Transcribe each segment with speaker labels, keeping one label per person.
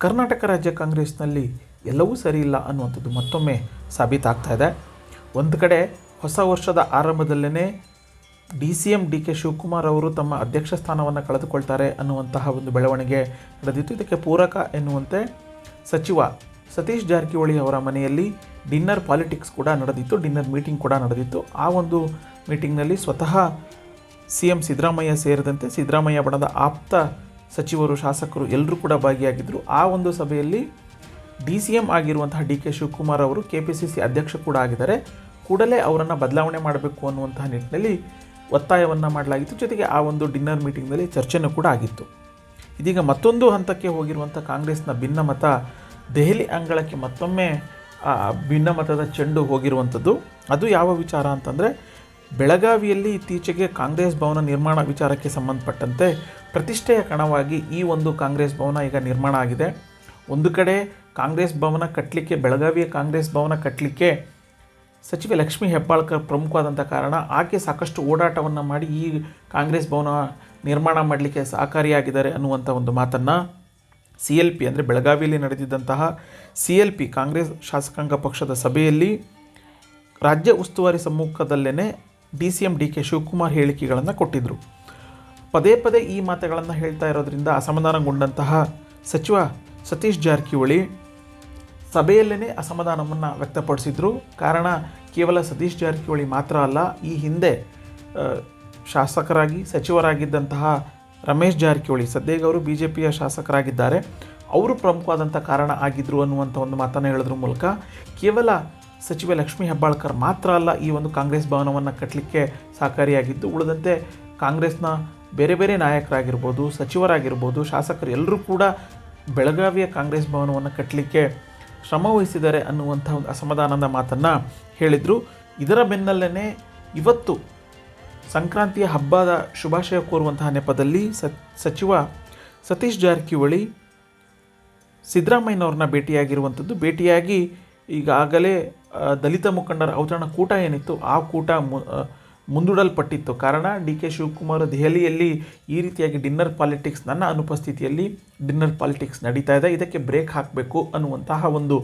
Speaker 1: ಕರ್ನಾಟಕ ರಾಜ್ಯ ಕಾಂಗ್ರೆಸ್ನಲ್ಲಿ ಎಲ್ಲವೂ ಸರಿ ಇಲ್ಲ ಅನ್ನುವಂಥದ್ದು ಮತ್ತೊಮ್ಮೆ ಸಾಬೀತಾಗ್ತಾ ಇದೆ. ಒಂದು ಕಡೆ ಹೊಸ ವರ್ಷದ ಆರಂಭದಲ್ಲೇ D C M D K Shivakumar ಅವರು ತಮ್ಮ ಅಧ್ಯಕ್ಷ ಸ್ಥಾನವನ್ನು ಕಳೆದುಕೊಳ್ತಾರೆ ಅನ್ನುವಂತಹ ಒಂದು ಬೆಳವಣಿಗೆ ನಡೆದಿತ್ತು. ಇದಕ್ಕೆ ಪೂರಕ ಎನ್ನುವಂತೆ ಸಚಿವ ಸತೀಶ್ ಜಾರಕಿಹೊಳಿ ಅವರ ಮನೆಯಲ್ಲಿ ಡಿನ್ನರ್ ಪಾಲಿಟಿಕ್ಸ್ ಕೂಡ ನಡೆದಿತ್ತು, ಡಿನ್ನರ್ ಮೀಟಿಂಗ್ ಕೂಡ ನಡೆದಿತ್ತು. ಆ ಒಂದು ಮೀಟಿಂಗ್ನಲ್ಲಿ ಸ್ವತಃ ಸಿ ಎಂ ಸಿದ್ದರಾಮಯ್ಯ ಸೇರಿದಂತೆ ಸಿದ್ದರಾಮಯ್ಯ ಬಣದ ಆಪ್ತ ಸಚಿವರು, ಶಾಸಕರು ಎಲ್ಲರೂ ಕೂಡ ಭಾಗಿಯಾಗಿದ್ದರು ಆ ಒಂದು ಸಭೆಯಲ್ಲಿ ಡಿ ಸಿ ಎಂ ಆಗಿರುವಂತಹ ಡಿ ಕೆ ಶಿವಕುಮಾರ್ ಅವರು, ಕೆ ಪಿ ಸಿ ಸಿ ಅಧ್ಯಕ್ಷ ಕೂಡ ಆಗಿದ್ದಾರೆ. ಕೂಡಲೇ ಅವರನ್ನು ಬದಲಾವಣೆ ಮಾಡಬೇಕು ಅನ್ನುವಂತಹ ನಿಟ್ಟಿನಲ್ಲಿ ಒತ್ತಾಯವನ್ನು ಮಾಡಲಾಗಿತ್ತು. ಜೊತೆಗೆ ಆ ಒಂದು ಡಿನ್ನರ್ ಮೀಟಿಂಗ್ನಲ್ಲಿ ಚರ್ಚೆನೂ ಕೂಡ ಆಗಿತ್ತು. ಇದೀಗ ಮತ್ತೊಂದು ಹಂತಕ್ಕೆ ಹೋಗಿರುವಂಥ ಕಾಂಗ್ರೆಸ್ನ ಭಿನ್ನಮತ, ದೆಹಲಿ ಅಂಗಳಕ್ಕೆ ಮತ್ತೊಮ್ಮೆ ಭಿನ್ನಮತದ ಚೆಂಡು ಹೋಗಿರುವಂಥದ್ದು. ಅದು ಯಾವ ವಿಚಾರ ಅಂತಂದರೆ ಬೆಳಗಾವಿಯಲ್ಲಿ ಇತ್ತೀಚೆಗೆ ಕಾಂಗ್ರೆಸ್ ಭವನ ನಿರ್ಮಾಣ ವಿಚಾರಕ್ಕೆ ಸಂಬಂಧಪಟ್ಟಂತೆ ಪ್ರತಿಷ್ಠೆಯ ಕಣವಾಗಿ ಈ ಒಂದು ಕಾಂಗ್ರೆಸ್ ಭವನ ಈಗ ನಿರ್ಮಾಣ ಆಗಿದೆ. ಒಂದು ಕಡೆ ಕಾಂಗ್ರೆಸ್ ಭವನ ಕಟ್ಟಲಿಕ್ಕೆ ಬೆಳಗಾವಿಯ ಕಾಂಗ್ರೆಸ್ ಭವನ ಕಟ್ಟಲಿಕ್ಕೆ ಸಚಿವೆ ಲಕ್ಷ್ಮೀ ಹೆಬ್ಬಾಳ್ಕರ್ ಪ್ರಮುಖವಾದಂಥ ಕಾರಣ ಆಕೆ ಸಾಕಷ್ಟು ಓಡಾಟವನ್ನು ಮಾಡಿ ಈ ಕಾಂಗ್ರೆಸ್ ಭವನ ನಿರ್ಮಾಣ ಮಾಡಲಿಕ್ಕೆ ಸಹಕಾರಿಯಾಗಿದ್ದಾರೆ ಅನ್ನುವಂಥ ಒಂದು ಮಾತನ್ನು ಸಿ ಎಲ್ ಪಿ ಅಂದರೆ ಬೆಳಗಾವಿಯಲ್ಲಿ ನಡೆದಿದ್ದಂತಹ ಸಿ ಎಲ್ ಪಿ ಕಾಂಗ್ರೆಸ್ ಶಾಸಕಾಂಗ ಪಕ್ಷದ ಸಭೆಯಲ್ಲಿ ರಾಜ್ಯ ಉಸ್ತುವಾರಿ ಸಮ್ಮುಖದಲ್ಲೇ D C M D K Shivakumar ಹೇಳಿಕೆಗಳನ್ನು ಕೊಟ್ಟಿದ್ದರು ಪದೇ ಪದೇ ಈ ಮಾತುಗಳನ್ನು ಹೇಳ್ತಾ ಇರೋದ್ರಿಂದ ಅಸಮಾಧಾನಗೊಂಡಂತಹ ಸಚಿವ ಸತೀಶ್ ಜಾರಕಿಹೊಳಿ ಸಭೆಯಲ್ಲೇ ಅಸಮಾಧಾನವನ್ನು ವ್ಯಕ್ತಪಡಿಸಿದರು. ಕಾರಣ ಕೇವಲ ಸತೀಶ್ ಜಾರಕಿಹೊಳಿ ಮಾತ್ರ ಅಲ್ಲ, ಈ ಹಿಂದೆ ಶಾಸಕರಾಗಿ ಸಚಿವರಾಗಿದ್ದಂತಹ ರಮೇಶ್ ಜಾರಕಿಹೊಳಿ ಸದ್ಯಗ ಅವರು ಬಿ ಜೆ ಪಿಯ ಶಾಸಕರಾಗಿದ್ದಾರೆ. ಅವರು ಪ್ರಮುಖವಾದಂಥ ಕಾರಣ ಆಗಿದ್ದರು ಅನ್ನುವಂಥ ಒಂದು ಮಾತನ್ನು ಹೇಳೋದ್ರ ಮೂಲಕ ಕೇವಲ ಸಚಿವೆ ಲಕ್ಷ್ಮೀ ಹೆಬ್ಬಾಳ್ಕರ್ ಮಾತ್ರ ಅಲ್ಲ, ಈ ಒಂದು ಕಾಂಗ್ರೆಸ್ ಭವನವನ್ನು ಕಟ್ಟಲಿಕ್ಕೆ ಸಹಕಾರಿಯಾಗಿದ್ದು, ಉಳಿದಂತೆ ಕಾಂಗ್ರೆಸ್ನ ಬೇರೆ ಬೇರೆ ನಾಯಕರಾಗಿರ್ಬೋದು, ಸಚಿವರಾಗಿರ್ಬೋದು, ಶಾಸಕರು ಎಲ್ಲರೂ ಕೂಡ ಬೆಳಗಾವಿಯ ಕಾಂಗ್ರೆಸ್ ಭವನವನ್ನು ಕಟ್ಟಲಿಕ್ಕೆ ಶ್ರಮವಹಿಸಿದ್ದಾರೆ ಅನ್ನುವಂಥ ಒಂದು ಅಸಮಾಧಾನದ ಮಾತನ್ನು ಹೇಳಿದರು. ಇದರ ಬೆನ್ನಲ್ಲೇ ಇವತ್ತು ಸಂಕ್ರಾಂತಿಯ ಹಬ್ಬದ ಶುಭಾಶಯ ಕೋರುವಂತಹ ನೆಪದಲ್ಲಿ ಸಚಿವ ಸತೀಶ್ ಜಾರಕಿಹೊಳಿ ಸಿದ್ದರಾಮಯ್ಯನವ್ರನ್ನ ಭೇಟಿಯಾಗಿರುವಂಥದ್ದು. ಭೇಟಿಯಾಗಿ ಈಗಾಗಲೇ ದಲಿತ ಮುಖಂಡರ ಔತಣ ಕೂಟ ಏನಿತ್ತು, ಆ ಕೂಟ ಮು ಮುಂದೂಡಲ್ಪಟ್ಟಿತ್ತು. ಕಾರಣ, ಡಿ ಕೆ ಶಿವಕುಮಾರ್ ದೆಹಲಿಯಲ್ಲಿ ಈ ರೀತಿಯಾಗಿ ಡಿನ್ನರ್ ಪಾಲಿಟಿಕ್ಸ್, ನನ್ನ ಅನುಪಸ್ಥಿತಿಯಲ್ಲಿ ಡಿನ್ನರ್ ಪಾಲಿಟಿಕ್ಸ್ ನಡೀತಾ ಇದೆ. ಇದಕ್ಕೆ ಬ್ರೇಕ್ ಹಾಕಬೇಕು ಅನ್ನುವಂತಹ ಒಂದು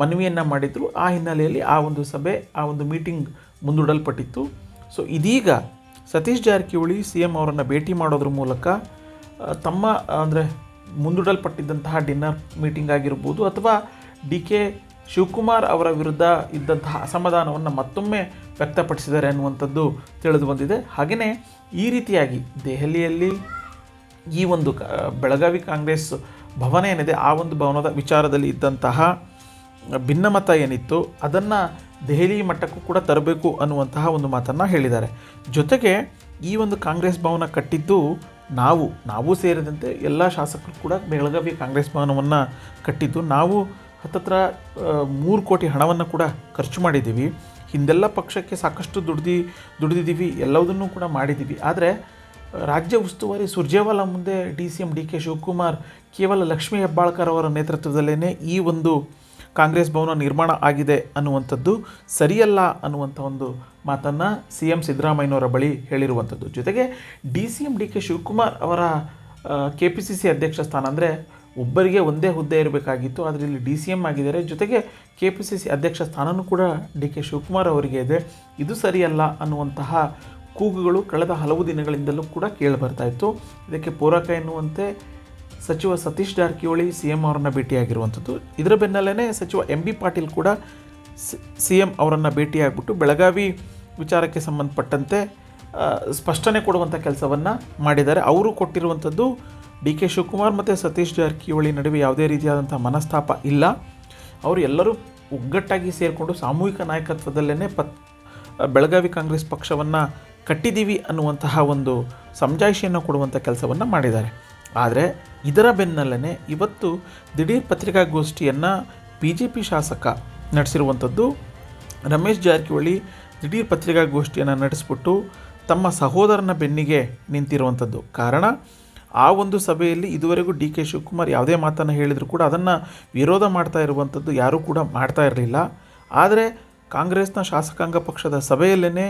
Speaker 1: ಮನವಿಯನ್ನು ಮಾಡಿದರು. ಆ ಹಿನ್ನೆಲೆಯಲ್ಲಿ ಆ ಒಂದು ಸಭೆ, ಆ ಒಂದು ಮೀಟಿಂಗ್ ಮುಂದೂಡಲ್ಪಟ್ಟಿತ್ತು. ಸೊ, ಇದೀಗ ಸತೀಶ್ ಜಾರಕಿಹೊಳಿ ಸಿ ಎಂ ಅವರನ್ನು ಭೇಟಿ ಮಾಡೋದ್ರ ಮೂಲಕ ತಮ್ಮ, ಅಂದರೆ ಮುಂದೂಡಲ್ಪಟ್ಟಿದ್ದಂತಹ ಡಿನ್ನರ್ ಮೀಟಿಂಗ್ ಆಗಿರ್ಬೋದು ಅಥವಾ ಡಿ ಕೆ ಶಿವಕುಮಾರ್ ಅವರ ವಿರುದ್ಧ ಇದ್ದಂತಹ ಅಸಮಾಧಾನವನ್ನು ಮತ್ತೊಮ್ಮೆ ವ್ಯಕ್ತಪಡಿಸಿದ್ದಾರೆ ಅನ್ನುವಂಥದ್ದು ತಿಳಿದು ಬಂದಿದೆ. ಹಾಗೆಯೇ ಈ ರೀತಿಯಾಗಿ ದೆಹಲಿಯಲ್ಲಿ ಈ ಒಂದು ಬೆಳಗಾವಿ ಕಾಂಗ್ರೆಸ್ ಭವನ ಏನಿದೆ, ಆ ಒಂದು ಭವನದ ವಿಚಾರದಲ್ಲಿ ಇದ್ದಂತಹ ಭಿನ್ನಮತ ಏನಿತ್ತು, ಅದನ್ನು ದೆಹಲಿ ಮಟ್ಟಕ್ಕೂ ಕೂಡ ತರಬೇಕು ಅನ್ನುವಂತಹ ಒಂದು ಮಾತನ್ನು ಹೇಳಿದ್ದಾರೆ. ಜೊತೆಗೆ ಈ ಒಂದು ಕಾಂಗ್ರೆಸ್ ಭವನ ಕಟ್ಟಿದ್ದು ನಾವು ನಾವು ಸೇರಿದಂತೆ ಎಲ್ಲ ಶಾಸಕರು ಕೂಡ ಬೆಳಗಾವಿ ಕಾಂಗ್ರೆಸ್ ಭವನವನ್ನು ಕಟ್ಟಿದ್ದು, ನಾವು ಹತ್ತತ್ರ ಮೂರು ಕೋಟಿ ಹಣವನ್ನು ಕೂಡ ಖರ್ಚು ಮಾಡಿದ್ದೀವಿ. ಹಿಂದೆಲ್ಲ ಪಕ್ಷಕ್ಕೆ ಸಾಕಷ್ಟು ದುಡ್ದು, ದುಡಿದಿದ್ದೀವಿ ಎಲ್ಲದನ್ನೂ ಕೂಡ ಮಾಡಿದ್ದೀವಿ. ಆದರೆ, ರಾಜ್ಯ ಉಸ್ತುವಾರಿ ಸುರ್ಜೇವಾಲಾ ಮುಂದೆ D C M, D K Shivakumar ಕೇವಲ ಲಕ್ಷ್ಮೀ ಹೆಬ್ಬಾಳ್ಕರ್ ಅವರ ನೇತೃತ್ವದಲ್ಲೇ ಈ ಒಂದು ಕಾಂಗ್ರೆಸ್ ಭವನ ನಿರ್ಮಾಣ ಆಗಿದೆ ಅನ್ನುವಂಥದ್ದು ಸರಿಯಲ್ಲ ಅನ್ನುವಂಥ ಒಂದು ಮಾತನ್ನು ಸಿ ಎಂ ಸಿದ್ದರಾಮಯ್ಯನವರ ಬಳಿ ಹೇಳಿರುವಂಥದ್ದು. ಜೊತೆಗೆ D C M, D K Shivakumar ಅವರ ಕೆ ಪಿ ಸಿ ಸಿ ಅಧ್ಯಕ್ಷ ಸ್ಥಾನ ಅಂದರೆ ಒಬ್ಬರಿಗೆ ಒಂದೇ ಹುದ್ದೆ ಇರಬೇಕಾಗಿತ್ತು, ಆದರೆ ಇಲ್ಲಿ ಡಿ ಸಿ ಎಂ ಆಗಿದ್ದಾರೆ. ಜೊತೆಗೆ ಕೆ ಪಿ ಸಿ ಸಿ ಅಧ್ಯಕ್ಷ ಸ್ಥಾನವೂ ಕೂಡ ಡಿ ಕೆ ಶಿವಕುಮಾರ್ ಅವರಿಗೆ ಇದೆ. ಇದು ಸರಿಯಲ್ಲ ಅನ್ನುವಂತಹ ಕೂಗುಗಳು ಕಳೆದ ಹಲವು ದಿನಗಳಿಂದಲೂ ಕೂಡ ಕೇಳಿ ಬರ್ತಾ ಇತ್ತು. ಇದಕ್ಕೆ ಪೂರಕ ಎನ್ನುವಂತೆ ಸಚಿವ ಸತೀಶ್ ಜಾರಕಿಹೊಳಿ ಸಿ ಎಂ ಅವರನ್ನು ಭೇಟಿಯಾಗಿರುವಂಥದ್ದು. ಇದರ ಬೆನ್ನಲ್ಲೇ ಸಚಿವ ಎಂ ಬಿ ಪಾಟೀಲ್ ಕೂಡ ಸಿ ಎಂ ಅವರನ್ನು ಭೇಟಿಯಾಗ್ಬಿಟ್ಟು ಬೆಳಗಾವಿ ವಿಚಾರಕ್ಕೆ ಸಂಬಂಧಪಟ್ಟಂತೆ ಸ್ಪಷ್ಟನೆ ಕೊಡುವಂಥ ಕೆಲಸವನ್ನು ಮಾಡಿದ್ದಾರೆ. ಅವರು ಕೊಟ್ಟಿರುವಂಥದ್ದು ಡಿ ಕೆ ಶಿವಕುಮಾರ್ ಮತ್ತು ಸತೀಶ್ ಜಾರಕಿಹೊಳಿ ನಡುವೆ ಯಾವುದೇ ರೀತಿಯಾದಂಥ ಮನಸ್ತಾಪ ಇಲ್ಲ. ಅವರು ಎಲ್ಲರೂ ಒಗ್ಗಟ್ಟಾಗಿ ಸೇರಿಕೊಂಡು ಸಾಮೂಹಿಕ ನಾಯಕತ್ವದಲ್ಲೇ ಪತ್ ಬೆಳಗಾವಿ ಕಾಂಗ್ರೆಸ್ ಪಕ್ಷವನ್ನು ಕಟ್ಟಿದ್ದೀವಿ ಅನ್ನುವಂತಹ ಒಂದು ಸಮಜಾಯಿಷಿಯನ್ನು ಕೊಡುವಂಥ ಕೆಲಸವನ್ನು ಮಾಡಿದ್ದಾರೆ. ಆದರೆ ಇದರ ಬೆನ್ನಲ್ಲೇ ಇವತ್ತು ದಿಢೀರ್ ಪತ್ರಿಕಾಗೋಷ್ಠಿಯನ್ನು ಬಿ ಜೆ ಪಿ ಶಾಸಕ ನಡೆಸಿರುವಂಥದ್ದು ರಮೇಶ್ ಜಾರಕಿಹೊಳಿ ದಿಢೀರ್ ಪತ್ರಿಕಾಗೋಷ್ಠಿಯನ್ನು ನಡೆಸಿಬಿಟ್ಟು ತಮ್ಮ ಸಹೋದರನ ಬೆನ್ನಿಗೆ ನಿಂತಿರುವಂಥದ್ದು. ಕಾರಣ ಆ ಒಂದು ಸಭೆಯಲ್ಲಿ ಇದುವರೆಗೂ ಡಿ ಕೆ ಶಿವಕುಮಾರ್ ಯಾವುದೇ ಮಾತನ್ನು ಹೇಳಿದರೂ ಕೂಡ ಅದನ್ನು ವಿರೋಧ ಮಾಡ್ತಾ ಇರುವಂಥದ್ದು ಯಾರೂ ಕೂಡ ಮಾಡ್ತಾ ಇರಲಿಲ್ಲ. ಆದರೆ ಕಾಂಗ್ರೆಸ್ನ ಶಾಸಕಾಂಗ ಪಕ್ಷದ ಸಭೆಯಲ್ಲೇ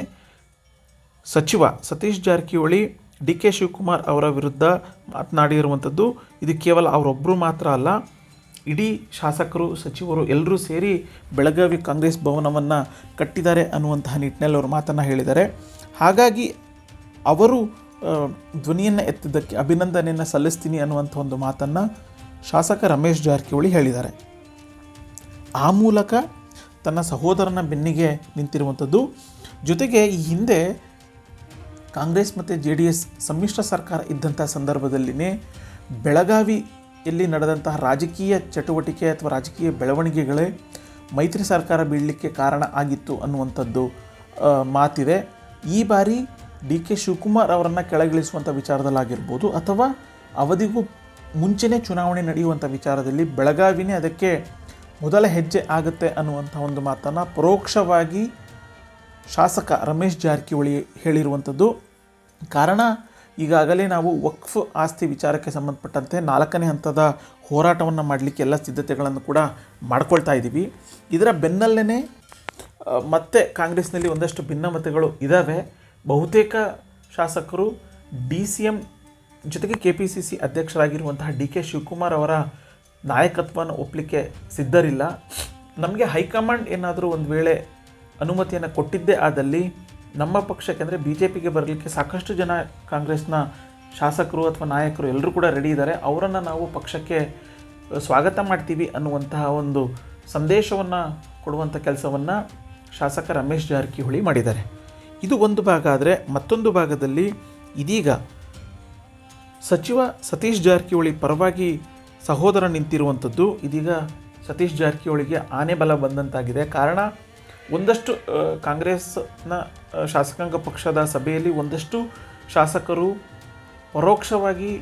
Speaker 1: ಸಚಿವ ಸತೀಶ್ ಜಾರಕಿಹೊಳಿ, ಡಿ ಕೆ ಶಿವಕುಮಾರ್ ಅವರ ವಿರುದ್ಧ ಮಾತನಾಡಿರುವಂಥದ್ದು ಇದು ಕೇವಲ ಅವರೊಬ್ಬರು ಮಾತ್ರ ಅಲ್ಲ, ಇಡೀ ಶಾಸಕರು, ಸಚಿವರು ಎಲ್ಲರೂ ಸೇರಿ ಬೆಳಗಾವಿ ಕಾಂಗ್ರೆಸ್ ಭವನವನ್ನು ಕಟ್ಟಿದ್ದಾರೆ ಅನ್ನುವಂತಹ ನಿಟ್ಟಿನಲ್ಲಿ ಅವರು ಮಾತನ್ನು ಹೇಳಿದ್ದಾರೆ. ಹಾಗಾಗಿ ಅವರು ಧ್ವನಿಯನ್ನು ಎತ್ತಿದ್ದಕ್ಕೆ ಅಭಿನಂದನೆಯನ್ನು ಸಲ್ಲಿಸ್ತೀನಿ ಅನ್ನುವಂಥ ಒಂದು ಮಾತನ್ನು ಶಾಸಕ ರಮೇಶ್ ಜಾರಕಿಹೊಳಿ ಹೇಳಿದ್ದಾರೆ. ಆ ಮೂಲಕ ತನ್ನ ಸಹೋದರನ ಬೆನ್ನಿಗೆ ನಿಂತಿರುವಂಥದ್ದು. ಜೊತೆಗೆ ಈ ಹಿಂದೆ ಕಾಂಗ್ರೆಸ್ ಮತ್ತು ಜೆ ಡಿ ಎಸ್ ಸಮ್ಮಿಶ್ರ ಸರ್ಕಾರ ಇದ್ದಂಥ ಸಂದರ್ಭದಲ್ಲಿನೇ ಬೆಳಗಾವಿಯಲ್ಲಿ ನಡೆದಂತಹ ರಾಜಕೀಯ ಚಟುವಟಿಕೆ ಅಥವಾ ರಾಜಕೀಯ ಬೆಳವಣಿಗೆಗಳೇ ಮೈತ್ರಿ ಸರ್ಕಾರ ಬೀಳಲಿಕ್ಕೆ ಕಾರಣ ಆಗಿತ್ತು ಅನ್ನುವಂಥದ್ದು ಮಾತಿದೆ. ಈ ಬಾರಿ ಡಿ ಕೆ ಶಿವಕುಮಾರ್ ಅವರನ್ನು ಕೆಳಗಿಳಿಸುವಂಥ ವಿಚಾರದಲ್ಲಾಗಿರ್ಬೋದು ಅಥವಾ ಅವಧಿಗೂ ಮುಂಚೆನೇ ಚುನಾವಣೆ ನಡೆಯುವಂಥ ವಿಚಾರದಲ್ಲಿ ಬೆಳಗಾವಿನೇ ಅದಕ್ಕೆ ಮೊದಲ ಹೆಜ್ಜೆ ಆಗುತ್ತೆ ಅನ್ನುವಂಥ ಒಂದು ಮಾತನ್ನು ಪರೋಕ್ಷವಾಗಿ ಶಾಸಕ ರಮೇಶ್ ಜಾರಕಿಹೊಳಿ ಹೇಳಿರುವಂಥದ್ದು ಕಾರಣ, ಈಗಾಗಲೇ ನಾವು ವಕ್ಫ್ ಆಸ್ತಿ ವಿಚಾರಕ್ಕೆ ಸಂಬಂಧಪಟ್ಟಂತೆ ನಾಲ್ಕನೇ ಹಂತದ ಹೋರಾಟವನ್ನು ಮಾಡಲಿಕ್ಕೆ ಎಲ್ಲ ಸಿದ್ಧತೆಗಳನ್ನು ಕೂಡ ಮಾಡ್ಕೊಳ್ತಾ ಇದ್ದೀವಿ ಇದರ ಬೆನ್ನಲ್ಲೇ ಮತ್ತೆ ಕಾಂಗ್ರೆಸ್ನಲ್ಲಿ ಒಂದಷ್ಟು ಭಿನ್ನಮತಗಳು ಇದ್ದಾವೆ ಬಹುತೇಕ ಶಾಸಕರು ಡಿ ಸಿ ಎಂ ಜೊತೆಗೆ ಕೆ ಪಿ ಸಿ ಸಿ ಅಧ್ಯಕ್ಷರಾಗಿರುವಂತಹ ಡಿ ಕೆ ಶಿವಕುಮಾರ್ ಅವರ ನಾಯಕತ್ವವನ್ನು ಒಪ್ಪಲಿಕ್ಕೆ ಸಿದ್ಧರಿಲ್ಲ. ನಮಗೆ ಹೈಕಮಾಂಡ್ ಏನಾದರೂ ಒಂದು ವೇಳೆ ಅನುಮತಿಯನ್ನು ಕೊಟ್ಟಿದ್ದೇ ಆದಲ್ಲಿ ನಮ್ಮ ಪಕ್ಷಕ್ಕೆ ಅಂದರೆ ಬಿ ಜೆ ಪಿಗೆ ಬರಲಿಕ್ಕೆ ಸಾಕಷ್ಟು ಜನ ಕಾಂಗ್ರೆಸ್ನ ಶಾಸಕರು ಅಥವಾ ನಾಯಕರು ಎಲ್ಲರೂ ಕೂಡ ರೆಡಿ ಇದ್ದಾರೆ. ಅವರನ್ನು ನಾವು ಪಕ್ಷಕ್ಕೆ ಸ್ವಾಗತ ಮಾಡ್ತೀವಿ ಅನ್ನುವಂತಹ ಒಂದು ಸಂದೇಶವನ್ನು ಕೊಡುವಂಥ ಕೆಲಸವನ್ನು ಶಾಸಕ ರಮೇಶ್ ಜಾರಕಿಹೊಳಿ ಮಾಡಿದ್ದಾರೆ. ಇದು ಒಂದು ಭಾಗ ಆದರೆ ಮತ್ತೊಂದು ಭಾಗದಲ್ಲಿ ಇದೀಗ ಸಚಿವ ಸತೀಶ್ ಜಾರಕಿಹೊಳಿ ಪರವಾಗಿ ಸಹೋದರ ನಿಂತಿರುವಂಥದ್ದು. ಇದೀಗ ಸತೀಶ್ ಜಾರಕಿಹೊಳಿಗೆ ಆನೆ ಬಲ ಬಂದಂತಾಗಿದೆ. ಕಾರಣ ಒಂದಷ್ಟು ಕಾಂಗ್ರೆಸ್ನ ಶಾಸಕಾಂಗ ಪಕ್ಷದ ಸಭೆಯಲ್ಲಿ ಒಂದಷ್ಟು ಶಾಸಕರು ಪರೋಕ್ಷವಾಗಿ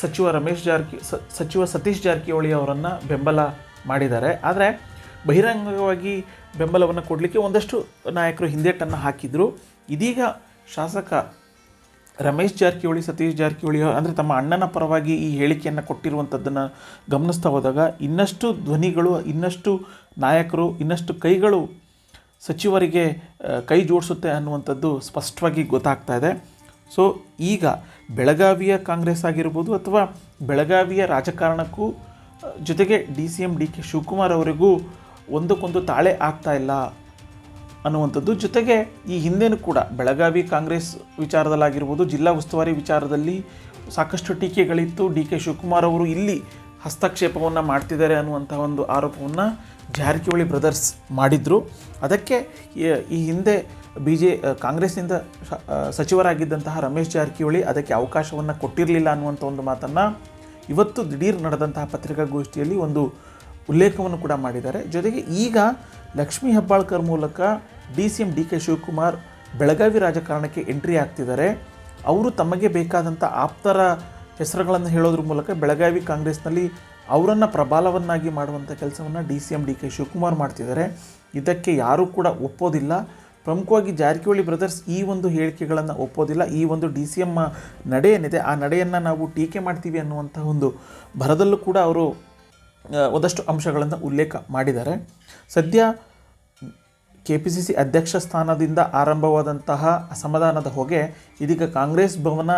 Speaker 1: ಸಚಿವ ರಮೇಶ್ ಜಾರಕಿ ಸಚಿವ ಸತೀಶ್ ಜಾರಕಿಹೊಳಿ ಅವರನ್ನು ಬೆಂಬಲ ಮಾಡಿದ್ದಾರೆ. ಆದರೆ ಬಹಿರಂಗವಾಗಿ ಬೆಂಬಲವನ್ನು ಕೊಡಲಿಕ್ಕೆ ಒಂದಷ್ಟು ನಾಯಕರು ಹಿಂದೇಟನ್ನು ಹಾಕಿದರು. ಇದೀಗ ಶಾಸಕ ರಮೇಶ್ ಜಾರಕಿಹೊಳಿ, ಸತೀಶ್ ಜಾರಕಿಹೊಳಿ ಅಂದರೆ ತಮ್ಮ ಅಣ್ಣನ ಪರವಾಗಿ ಈ ಹೇಳಿಕೆಯನ್ನು ಕೊಟ್ಟಿರುವಂಥದ್ದನ್ನು ಗಮನಿಸ್ತಾ ಹೋದಾಗ ಇನ್ನಷ್ಟು ಧ್ವನಿಗಳು, ಇನ್ನಷ್ಟು ನಾಯಕರು, ಇನ್ನಷ್ಟು ಕೈಗಳು ಸಚಿವರಿಗೆ ಕೈ ಜೋಡಿಸುತ್ತೆ ಅನ್ನುವಂಥದ್ದು ಸ್ಪಷ್ಟವಾಗಿ ಗೊತ್ತಾಗ್ತಾ ಇದೆ. ಸೊ ಈಗ ಬೆಳಗಾವಿಯ ಕಾಂಗ್ರೆಸ್ ಆಗಿರ್ಬೋದು ಅಥವಾ ಬೆಳಗಾವಿಯ ರಾಜಕಾರಣಕ್ಕೂ ಜೊತೆಗೆ D C M, D K Shivakumar ಅವರಿಗೂ ಒಂದಕ್ಕೊಂದು ತಾಳೆ ಆಗ್ತಾ ಇಲ್ಲ ಅನ್ನುವಂಥದ್ದು. ಜೊತೆಗೆ ಈ ಹಿಂದೆನೂ ಕೂಡ ಬೆಳಗಾವಿ ಕಾಂಗ್ರೆಸ್ ವಿಚಾರದಲ್ಲಾಗಿರ್ಬೋದು, ಜಿಲ್ಲಾ ಉಸ್ತುವಾರಿ ವಿಚಾರದಲ್ಲಿ ಸಾಕಷ್ಟು ಟೀಕೆಗಳಿತ್ತು. ಡಿ ಕೆ ಶಿವಕುಮಾರ್ ಅವರು ಇಲ್ಲಿ ಹಸ್ತಕ್ಷೇಪವನ್ನು ಮಾಡ್ತಿದ್ದಾರೆ ಅನ್ನುವಂಥ ಒಂದು ಆರೋಪವನ್ನು ಜಾರಕಿಹೊಳಿ ಬ್ರದರ್ಸ್ ಮಾಡಿದರು. ಅದಕ್ಕೆ ಈ- ಹಿಂದೆ ಬಿ ಜೆ ಕಾಂಗ್ರೆಸ್ನಿಂದ ಸಚಿವರಾಗಿದ್ದಂತಹ ರಮೇಶ್ ಜಾರಕಿಹೊಳಿ ಅದಕ್ಕೆ ಅವಕಾಶವನ್ನು ಕೊಟ್ಟಿರಲಿಲ್ಲ ಅನ್ನುವಂಥ ಒಂದು ಮಾತನ್ನು ಇವತ್ತು ದಿಢೀರ್ ನಡೆದಂತಹ ಪತ್ರಿಕಾಗೋಷ್ಠಿಯಲ್ಲಿ ಒಂದು ಉಲ್ಲೇಖವನ್ನು ಕೂಡ ಮಾಡಿದ್ದಾರೆ. ಜೊತೆಗೆ ಈಗ ಲಕ್ಷ್ಮೀ ಹೆಬ್ಬಾಳ್ಕರ್ ಮೂಲಕ D C M D K Shivakumar Belagavi ರಾಜಕಾರಣಕ್ಕೆ ಎಂಟ್ರಿ ಆಗ್ತಿದ್ದಾರೆ. ಅವರು ತಮಗೆ ಬೇಕಾದಂಥ ಆಪ್ತರ ಹೆಸರುಗಳನ್ನು ಹೇಳೋದ್ರ ಮೂಲಕ ಬೆಳಗಾವಿ ಕಾಂಗ್ರೆಸ್ನಲ್ಲಿ ಅವರನ್ನು ಪ್ರಬಲವನ್ನಾಗಿ ಮಾಡುವಂಥ ಕೆಲಸವನ್ನು D C M D K Shivakumar ಮಾಡ್ತಿದ್ದಾರೆ. ಇದಕ್ಕೆ ಯಾರೂ ಕೂಡ ಒಪ್ಪೋದಿಲ್ಲ. ಪ್ರಮುಖವಾಗಿ ಜಾರಕಿಹೊಳಿ ಬ್ರದರ್ಸ್ ಈ ಒಂದು ಹೇಳಿಕೆಗಳನ್ನು ಒಪ್ಪೋದಿಲ್ಲ. ಈ ಒಂದು ಡಿ ಸಿ ಎಂ ನಡೆ ಏನಿದೆ, ಆ ನಡೆಯನ್ನು ನಾವು ಟೀಕೆ ಮಾಡ್ತೀವಿ ಅನ್ನುವಂಥ ಒಂದು ಭರದಲ್ಲೂ ಕೂಡ ಅವರು ಒಂದಷ್ಟು ಅಂಶಗಳನ್ನು ಉಲ್ಲೇಖ ಮಾಡಿದ್ದಾರೆ. ಸದ್ಯ ಕೆ ಪಿ ಸಿ ಸಿ ಅಧ್ಯಕ್ಷ ಸ್ಥಾನದಿಂದ ಆರಂಭವಾದಂತಹ ಅಸಮಾಧಾನದ ಹೊಗೆ ಇದೀಗ ಕಾಂಗ್ರೆಸ್ ಭವನ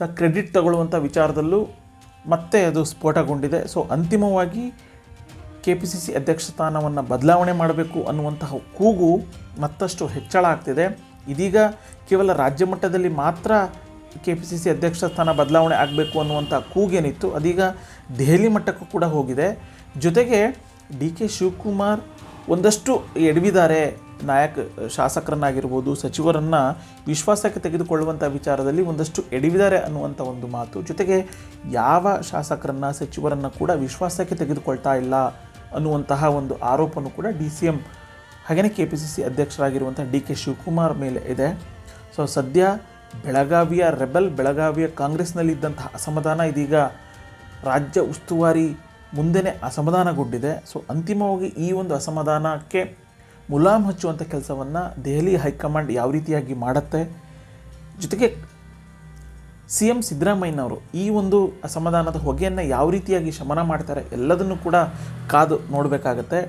Speaker 1: ಕ್ರೆಡಿಟ್ ತಗೊಳ್ಳುವಂಥ ವಿಚಾರದಲ್ಲೂ ಮತ್ತೆ ಅದು ಸ್ಫೋಟಗೊಂಡಿದೆ. ಸೊ ಅಂತಿಮವಾಗಿ ಕೆ ಪಿ ಸಿ ಸಿ ಅಧ್ಯಕ್ಷ ಸ್ಥಾನವನ್ನು ಬದಲಾವಣೆ ಮಾಡಬೇಕು ಅನ್ನುವಂತಹ ಕೂಗು ಮತ್ತಷ್ಟು ಹೆಚ್ಚಳ ಆಗ್ತಿದೆ. ಇದೀಗ ಕೇವಲ ರಾಜ್ಯ ಮಟ್ಟದಲ್ಲಿ ಮಾತ್ರ ಕೆ ಪಿ ಸಿ ಸಿ ಅಧ್ಯಕ್ಷ ಸ್ಥಾನ ಬದಲಾವಣೆ ಆಗಬೇಕು ಅನ್ನುವಂಥ ಕೂಗೇನಿತ್ತು. ಅದೀಗ ದೆಹಲಿ ಮಟ್ಟಕ್ಕೂ ಕೂಡ ಹೋಗಿದೆ. ಜೊತೆಗೆ ಡಿ ಕೆ ಶಿವಕುಮಾರ್ ಒಂದಷ್ಟು ಎಡವಿದ್ದಾರೆ. ನಾಯಕ, ಶಾಸಕರನ್ನಾಗಿರ್ಬೋದು, ಸಚಿವರನ್ನು ವಿಶ್ವಾಸಕ್ಕೆ ತೆಗೆದುಕೊಳ್ಳುವಂಥ ವಿಚಾರದಲ್ಲಿ ಒಂದಷ್ಟು ಎಡವಿದ್ದಾರೆ ಅನ್ನುವಂಥ ಒಂದು ಮಾತು. ಜೊತೆಗೆ ಯಾವ ಶಾಸಕರನ್ನು, ಸಚಿವರನ್ನು ಕೂಡ ವಿಶ್ವಾಸಕ್ಕೆ ತೆಗೆದುಕೊಳ್ತಾ ಇಲ್ಲ ಅನ್ನುವಂತಹ ಒಂದು ಆರೋಪನೂ ಕೂಡ ಡಿ ಸಿ ಎಂ ಹಾಗೆಯೇ ಕೆ ಪಿ ಸಿ ಸಿ ಅಧ್ಯಕ್ಷರಾಗಿರುವಂಥ ಡಿ ಕೆ ಶಿವಕುಮಾರ್ ಮೇಲೆ ಇದೆ. ಸೊ, ಸದ್ಯ ಬೆಳಗಾವಿಯ ರೆಬಲ್ ಬೆಳಗಾವಿಯ ಕಾಂಗ್ರೆಸ್ನಲ್ಲಿದ್ದಂತಹ ಅಸಮಾಧಾನ ಇದೀಗ ರಾಜ್ಯ ಉಸ್ತುವಾರಿ ಮುಂದೆನೇ ಅಸಮಾಧಾನಗೊಂಡಿದೆ. ಸೊ ಅಂತಿಮವಾಗಿ ಈ ಒಂದು ಅಸಮಾಧಾನಕ್ಕೆ ಮುಲಾಮ್ ಹಚ್ಚುವಂಥ ಕೆಲಸವನ್ನು ದೆಹಲಿ ಹೈಕಮಾಂಡ್ ಯಾವ ರೀತಿಯಾಗಿ ಮಾಡುತ್ತೆ? ಜೊತೆಗೆ ಸಿ ಎಂ ಸಿದ್ದರಾಮಯ್ಯನವರು ಈ ಒಂದು ಅಸಮಾಧಾನದ ಹೊಗೆಯನ್ನು ಯಾವ ರೀತಿಯಾಗಿ ಶಮನ ಮಾಡ್ತಾರೆ ಎಲ್ಲದನ್ನು ಕೂಡ ಕಾದು ನೋಡಬೇಕಾಗತ್ತೆ.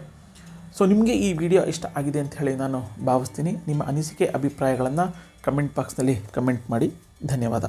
Speaker 1: ಸೊ ನಿಮಗೆ ಈ ವಿಡಿಯೋ ಇಷ್ಟ ಆಗಿದೆ ಅಂತ ಹೇಳಿ ನಾನು ಭಾವಿಸ್ತೀನಿ. ನಿಮ್ಮ ಅನಿಸಿಕೆ, ಅಭಿಪ್ರಾಯಗಳನ್ನು ಕಮೆಂಟ್ ಬಾಕ್ಸ್ನಲ್ಲಿ ಕಮೆಂಟ್ ಮಾಡಿ. ಧನ್ಯವಾದ.